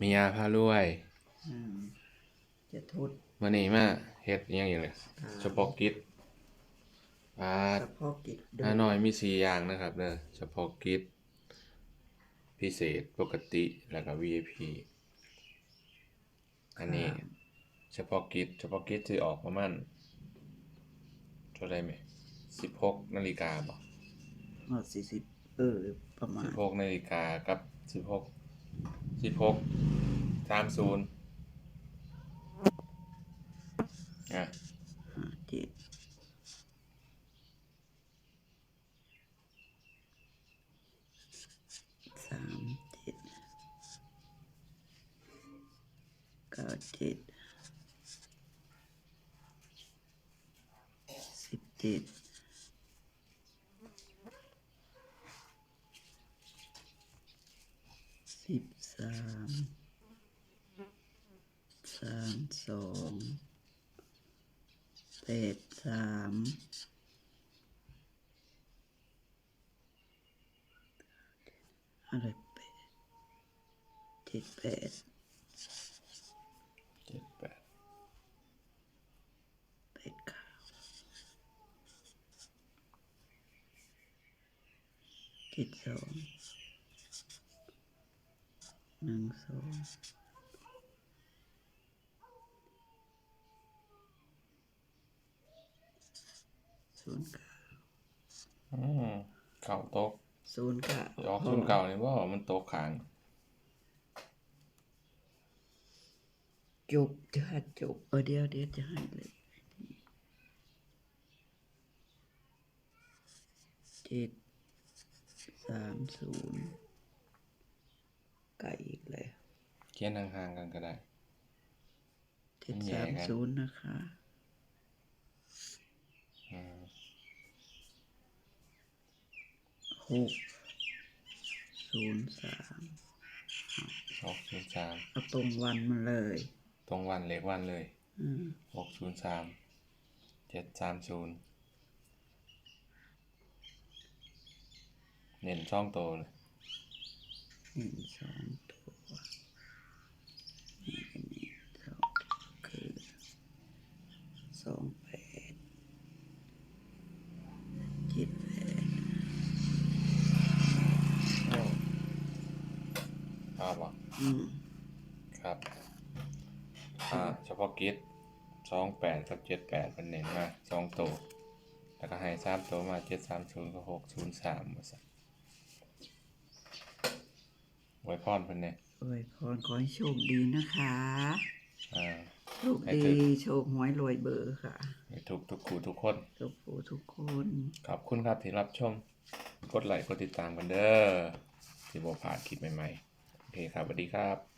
มียาพารวยอืมจะทุดมื่อนี้มาเฮ็ดอิหยังอีกเลยอ่าเฉพาะกิจปาด เฉพาะกิจด้วน้ายน้อยมีสี่อย่างนะครับเด้อเฉพาะกิจพิเศษปกติแล้วก็ VIP อันนี้เฉพาะกิจเฉพาะกิจที่ออกประมาณเท่าไรไหมสิบหกนาฬิกาบ่หมดสี่สิบเออ ประมาสิณบหกนาฬิกากับสิบหก สิบหกสามศูนย์อะห้าเจ็ดสามเจ็ดเก้าเจ็ดสิบเจ็ดสิบ สามสามสองแปดสามอะไรแปดเจ็ดแปดเจ็ดแปดแปดเก้าเจ็ดสอง หนึ่งสองศูนย์เก้าอืมเข่าต๊ะศูนย์เก้าออกทุนเก่าเนี่ยว่ามันต๊ะขางจบจะให้จบเออเดี๋ยวเดี๋ยวจะให้เลยเจ็ดสามศูนย์ไก่ เขียนห่างๆกันก็ได้เจ็ดแย่สามกันศูนย์นะคะอืมหกศูนย์สามหกศูนย์สามเอาตรงวันมาเลย ตรงวันเล็กวันเลยอืมหกศูนย์สามเจ็ดสามศูนย์เน้นช่องโตเลยหนึ่งสองตัวนี่อันนี้สองคือส องแปดเจ็ดแปดอ้าวบ่อืมครับอ่าเฉพาะกิจสองแปดกับเจ็ดแปดเป็นเน้นมาสองโตแล้วก็ให้สามโตมาเจ็ดสามศูนย์กับหกศูนย์สามมาสักไว้พรเพิ่นเนี่ยอวยพรขอให้โชคดีนะคะ อ่า โชคดีโชคหวยรวยเบอร์ค่ะให้ทุกทุกคู่ทุกคนทุกผู้ทุกคน ขอบคุณครับที่รับชม กดไลค์กดติดตามกันเด้อที่บอกผ่านคลิปใหม่ๆ โอเคครับสวัสดีครับ